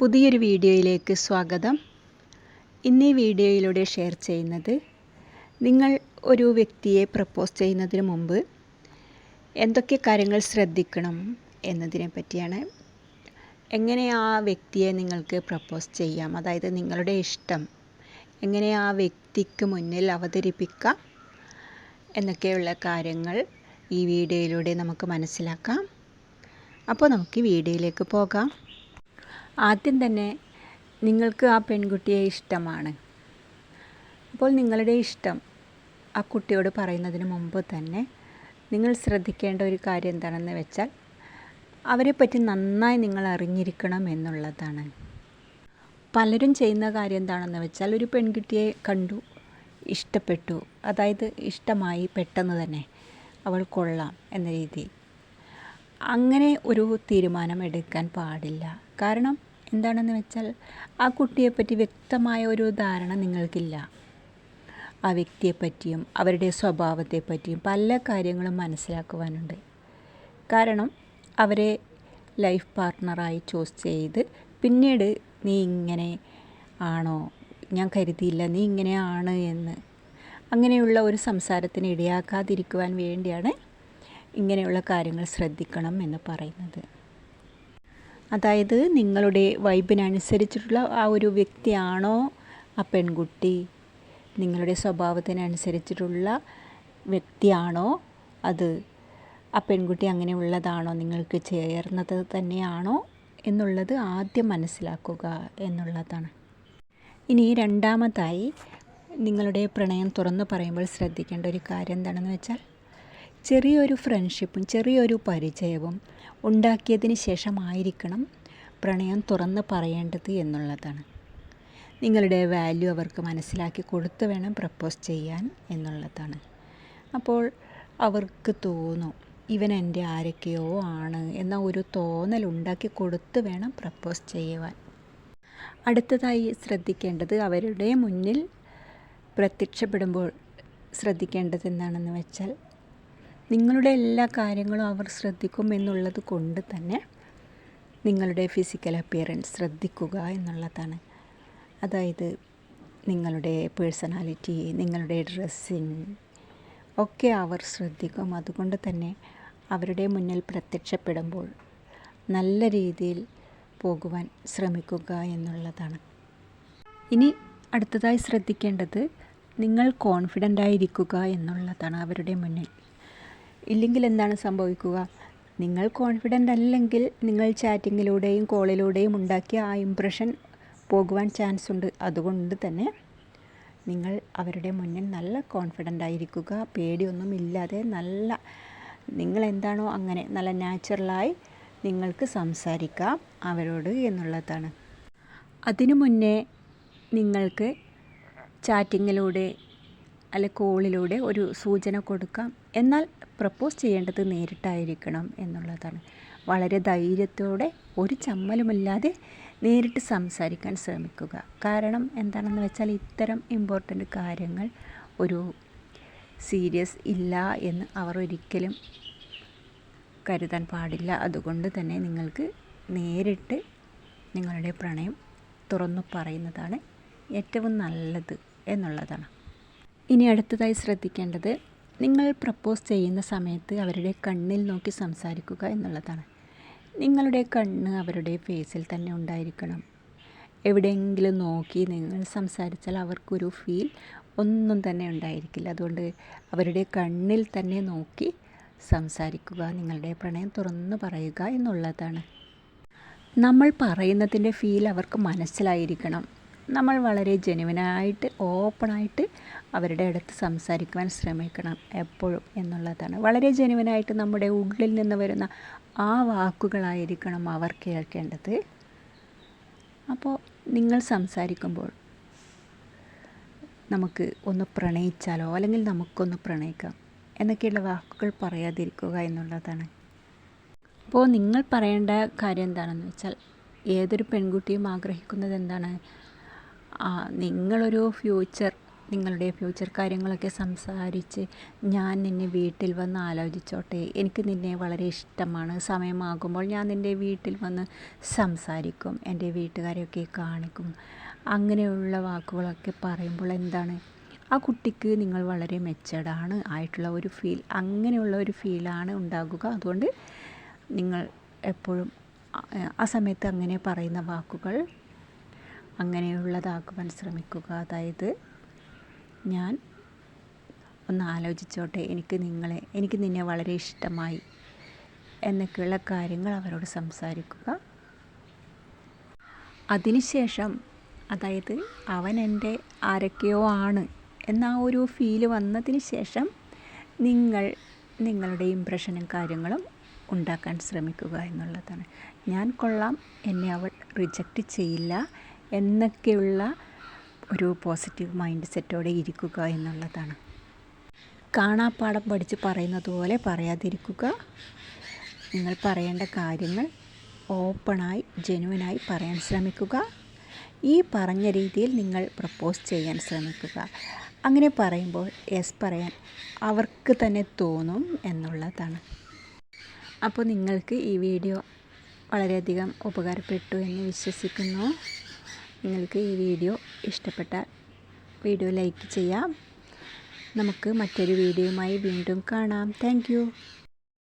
പുതിയൊരു വീഡിയോയിലേക്ക് സ്വാഗതം. ഇന്ന് ഈ വീഡിയോയിലൂടെ ഷെയർ ചെയ്യുന്നത് നിങ്ങൾ ഒരു വ്യക്തിയെ പ്രപ്പോസ് ചെയ്യുന്നതിന് മുമ്പ് എന്തൊക്കെ കാര്യങ്ങൾ ശ്രദ്ധിക്കണം എന്നതിനെ പറ്റിയാണ്. എങ്ങനെ ആ വ്യക്തിയെ നിങ്ങൾക്ക് പ്രപ്പോസ് ചെയ്യാം? അതായത് നിങ്ങളുടെ ഇഷ്ടം. എങ്ങനെ ആ വ്യക്തിക്ക് മുന്നിൽ അവതരിപ്പിക്കാം? എന്നൊക്കെയുള്ള കാര്യങ്ങൾ ഈ വീഡിയോയിലൂടെ നമുക്ക് മനസ്സിലാക്കാം. അപ്പോൾ നമുക്ക് ഈ വീഡിയോയിലേക്ക് പോകാം. ആദ്യം തന്നെ നിങ്ങൾക്ക് ആ പെൺകുട്ടിയെ ഇഷ്ടമാണ്. അപ്പോൾ നിങ്ങളുടെ ഇഷ്ടം ആ കുട്ടിയോട് പറയുന്നതിന് മുമ്പ് തന്നെ നിങ്ങൾ ശ്രദ്ധിക്കേണ്ട ഒരു കാര്യം എന്താണെന്ന് വെച്ചാൽ അവരെപ്പറ്റി നന്നായി നിങ്ങൾ അറിഞ്ഞിരിക്കണം എന്നുള്ളതാണ്. പലരും ചെയ്യുന്ന കാര്യം എന്താണെന്ന് വെച്ചാൽ ഒരു പെൺകുട്ടിയെ കണ്ടു ഇഷ്ടപ്പെട്ടു അതായത് ഇഷ്ടമായി പെട്ടെന്ന് തന്നെ അവൾ കൊള്ളാം എന്ന രീതിയിൽ. അങ്ങനെ ഒരു തീരുമാനം എടുക്കാൻ പാടില്ല. കാരണം എന്താണെന്ന് വെച്ചാൽ ആ കുട്ടിയെപ്പറ്റി വ്യക്തമായ ഒരു ധാരണ നിങ്ങൾക്കില്ല. ആ വ്യക്തിയെപ്പറ്റിയും അവരുടെ സ്വഭാവത്തെപ്പറ്റിയും പല കാര്യങ്ങളും മനസ്സിലാക്കുവാനുണ്ട്. കാരണം അവരെ ലൈഫ് പാർട്ട്ണറായി ചൂസ് ചെയ്ത് പിന്നീട് നീ ഇങ്ങനെ ആണോ? ഞാൻ കരുതിയില്ല. നീ ഇങ്ങനെയാണ് എന്ന് അങ്ങനെയുള്ള ഒരു സംസാരത്തിന് ഇടയാക്കാതിരിക്കുവാൻ വേണ്ടിയാണ് ഇങ്ങനെയുള്ള കാര്യങ്ങൾ ശ്രദ്ധിക്കണം എന്ന് പറയുന്നത്. അതായത് നിങ്ങളുടെ വൈബിനനുസരിച്ചിട്ടുള്ള ആ ഒരു വ്യക്തിയാണോ ആ പെൺകുട്ടി? നിങ്ങളുടെ സ്വഭാവത്തിനനുസരിച്ചിട്ടുള്ള വ്യക്തിയാണോ അത്? ആ പെൺകുട്ടി അങ്ങനെയുള്ളതാണോ നിങ്ങൾക്ക് ചേർന്നത് തന്നെയാണോ? എന്നുള്ളത് ആദ്യം മനസ്സിലാക്കുക എന്നുള്ളതാണ്. ഇനി രണ്ടാമതായി നിങ്ങളുടെ പ്രണയം തുറന്നു പറയുമ്പോൾ ശ്രദ്ധിക്കേണ്ട ഒരു കാര്യം എന്താണെന്ന് വെച്ചാൽ ചെറിയൊരു ഫ്രണ്ട്ഷിപ്പും ചെറിയൊരു പരിചയവും ഉണ്ടാക്കിയതിന് ശേഷമായിരിക്കണം പ്രണയം തുറന്ന് പറയേണ്ടത് എന്നുള്ളതാണ്. നിങ്ങളുടെ വാല്യൂ അവർക്ക് മനസ്സിലാക്കി കൊടുത്ത് വേണം പ്രപ്പോസ് ചെയ്യാൻ എന്നുള്ളതാണ്. അപ്പോൾ അവർക്ക് തോന്നും ഇവൻ എന്റെ ആരൊക്കെയോ ആണ് എന്ന ഒരു തോന്നൽ ഉണ്ടാക്കി കൊടുത്ത് വേണം പ്രപ്പോസ് ചെയ്യുവാൻ. അടുത്തതായി ശ്രദ്ധിക്കേണ്ടത് അവരുടെ മുന്നിൽ പ്രത്യക്ഷപ്പെടുമ്പോൾ ശ്രദ്ധിക്കേണ്ടത് എന്താണെന്ന് വെച്ചാൽ നിങ്ങളുടെ എല്ലാ കാര്യങ്ങളും അവർ ശ്രദ്ധിക്കും എന്നുള്ളത് കൊണ്ട് തന്നെ നിങ്ങളുടെ ഫിസിക്കൽ അപ്പിയറൻസ് ശ്രദ്ധിക്കുക എന്നുള്ളതാണ്. അതായത് നിങ്ങളുടെ പേഴ്സണാലിറ്റി നിങ്ങളുടെ ഡ്രസ്സിങ് ഒക്കെ അവർ ശ്രദ്ധിക്കും. അതുകൊണ്ട് തന്നെ അവരുടെ മുന്നിൽ പ്രത്യക്ഷപ്പെടുമ്പോൾ നല്ല രീതിയിൽ പോകുവാൻ ശ്രമിക്കുക എന്നുള്ളതാണ്. ഇനി അടുത്തതായി ശ്രദ്ധിക്കേണ്ടത് നിങ്ങൾ കോൺഫിഡന്റ് ആയിരിക്കുക എന്നുള്ളതാണ് അവരുടെ മുന്നിൽ. ഇല്ലെങ്കിൽ എന്താണ് സംഭവിക്കുക? നിങ്ങൾ കോൺഫിഡന്റ് അല്ലെങ്കിൽ നിങ്ങൾ ചാറ്റിങ്ങിലൂടെയും കോളിലൂടെയും ഉണ്ടാക്കിയ ആ ഇമ്പ്രഷൻ പോകുവാൻ ചാൻസ് ഉണ്ട്. അതുകൊണ്ട് തന്നെ നിങ്ങൾ അവരുടെ മുന്നിൽ നല്ല കോൺഫിഡന്റ് ആയിരിക്കുക. പേടിയൊന്നും ഇല്ലാതെ നല്ല നിങ്ങൾ എന്താണോ അങ്ങനെ നല്ല നാച്ചുറലായി നിങ്ങൾക്ക് സംസാരിക്കാം അവരോട് എന്നുള്ളതാണ്. അതിനു മുന്നേ നിങ്ങൾക്ക് ചാറ്റിങ്ങിലൂടെ അല്ലെ കോളിലൂടെ ഒരു സൂചന കൊടുക്കാം. എന്നാൽ പ്രപ്പോസ് ചെയ്യേണ്ടത് നേരിട്ടായിരിക്കണം എന്നുള്ളതാണ്. വളരെ ധൈര്യത്തോടെ ഒരു ചമ്മലുമില്ലാതെ നേരിട്ട് സംസാരിക്കാൻ ശ്രമിക്കുക. കാരണം എന്താണെന്ന് വെച്ചാൽ ഇത്തരം ഇമ്പോർട്ടന്റ് കാര്യങ്ങൾ ഒരു സീരിയസ് ഇല്ല എന്ന് അവർ ഒരിക്കലും കരുതാൻ പാടില്ല. അതുകൊണ്ട് തന്നെ നിങ്ങൾക്ക് നേരിട്ട് നിങ്ങളുടെ പ്രണയം തുറന്നു പറയുന്നതാണ് ഏറ്റവും നല്ലത് എന്നുള്ളതാണ്. ഇനി അടുത്തതായി ശ്രദ്ധിക്കേണ്ടത് നിങ്ങൾ പ്രപ്പോസ് ചെയ്യുന്ന സമയത്ത് അവരുടെ കണ്ണിൽ നോക്കി സംസാരിക്കുക എന്നുള്ളതാണ്. നിങ്ങളുടെ കണ്ണ് അവരുടെ ഫേസിൽ തന്നെ ഉണ്ടായിരിക്കണം. എവിടെയെങ്കിലും നോക്കി നിങ്ങൾ സംസാരിച്ചാൽ അവർക്കൊരു ഫീൽ ഒന്നും തന്നെ ഉണ്ടായിരിക്കില്ല. അതുകൊണ്ട് അവരുടെ കണ്ണിൽ തന്നെ നോക്കി സംസാരിക്കുക നിങ്ങളുടെ പ്രണയം തുറന്നു പറയുക എന്നുള്ളതാണ്. നമ്മൾ പറയുന്നതിന്റെ ഫീൽ അവർക്ക് മനസ്സിലായിരിക്കണം. നമ്മൾ വളരെ ജെനുവിനായിട്ട് ഓപ്പണായിട്ട് അവരുടെ അടുത്ത് സംസാരിക്കുവാൻ ശ്രമിക്കണം എപ്പോഴും എന്നുള്ളതാണ്. വളരെ ജെനുവിനായിട്ട് നമ്മുടെ ഉള്ളിൽ നിന്ന് വരുന്ന ആ വാക്കുകളായിരിക്കണം അവർ കേൾക്കേണ്ടത്. അപ്പോൾ നിങ്ങൾ സംസാരിക്കുമ്പോൾ നമുക്ക് ഒന്ന് പ്രണയിച്ചാലോ അല്ലെങ്കിൽ നമുക്കൊന്ന് പ്രണയിക്കാം എന്നൊക്കെയുള്ള വാക്കുകൾ പറയാതിരിക്കുക എന്നുള്ളതാണ്. അപ്പോൾ നിങ്ങൾ പറയേണ്ട കാര്യം എന്താണെന്ന് വെച്ചാൽ ഏതൊരു പെൺകുട്ടിയും ആഗ്രഹിക്കുന്നത് എന്താണ്? നിങ്ങളൊരു ഫ്യൂച്ചർ നിങ്ങളുടെ ഫ്യൂച്ചർ കാര്യങ്ങളൊക്കെ സംസാരിച്ച് ഞാൻ നിന്നെ വീട്ടിൽ വന്ന് ആലോചിച്ചോട്ടെ. എനിക്ക് നിന്നെ വളരെ ഇഷ്ടമാണ്. സമയമാകുമ്പോൾ ഞാൻ നിന്റെ വീട്ടിൽ വന്ന് സംസാരിക്കും എന്റെ വീട്ടുകാരെയൊക്കെ കാണിക്കും. അങ്ങനെയുള്ള വാക്കുകളൊക്കെ പറയുമ്പോൾ എന്താണ്? ആ കുട്ടിക്ക് നിങ്ങൾ വളരെ മെച്ചഡാണ് ആയിട്ടുള്ള ഒരു ഫീൽ അങ്ങനെയുള്ള ഒരു ഫീലാണ് ഉണ്ടാകുക. അതുകൊണ്ട് നിങ്ങൾ എപ്പോഴും ആ- ആ സമയത്ത് അങ്ങനെ പറയുന്ന വാക്കുകൾ അങ്ങനെയുള്ളതാക്കുവാൻ ശ്രമിക്കുക. അതായത് ഞാൻ ഒന്ന് ആലോചിച്ചോട്ടെ എനിക്ക് നിങ്ങളെ എനിക്ക് നിന്നെ വളരെ ഇഷ്ടമായി എന്നൊക്കെയുള്ള കാര്യങ്ങൾ അവരോട് സംസാരിക്കുക. അതിനുശേഷം അതായത് അവൻ എന്റെ ആരൊക്കെയോ ആണ് എന്ന ആ ഒരു ഫീൽ വന്നതിന് ശേഷം നിങ്ങൾ നിങ്ങളുടെ ഇമ്പ്രഷനും കാര്യങ്ങളും ഉണ്ടാക്കാൻ ശ്രമിക്കുക എന്നുള്ളതാണ്. ഞാൻ കൊള്ളാം എന്നെ അവൾ റിജക്റ്റ് ചെയ്യില്ല. എന്നൊക്കെയുള്ള ഒരു പോസിറ്റീവ് മൈൻഡ് സെറ്റോടെ ഇരിക്കുക എന്നുള്ളതാണ്. കാണാപ്പാടം പഠിച്ച് പറയുന്നത് പോലെ പറയാതിരിക്കുക. നിങ്ങൾ പറയേണ്ട കാര്യങ്ങൾ ഓപ്പണായി ജെനുവനായി പറയാൻ ശ്രമിക്കുക. ഈ പറഞ്ഞ രീതിയിൽ നിങ്ങൾ പ്രപ്പോസ് ചെയ്യാൻ ശ്രമിക്കുക. അങ്ങനെ പറയുമ്പോൾ യെസ് പറയാൻ അവർക്ക് തന്നെ തോന്നും എന്നുള്ളതാണ്. അപ്പോൾ നിങ്ങൾക്ക് ഈ വീഡിയോ വളരെയധികം ഉപകാരപ്പെട്ടു എന്ന് വിശ്വസിക്കുന്നു. നിങ്ങൾക്ക് ഈ വീഡിയോ ഇഷ്ടപ്പെട്ടാൽ വീഡിയോ ലൈക്ക് ചെയ്യാം. നമുക്ക് മറ്റൊരു വീഡിയോയുമായി വീണ്ടും കാണാം. താങ്ക്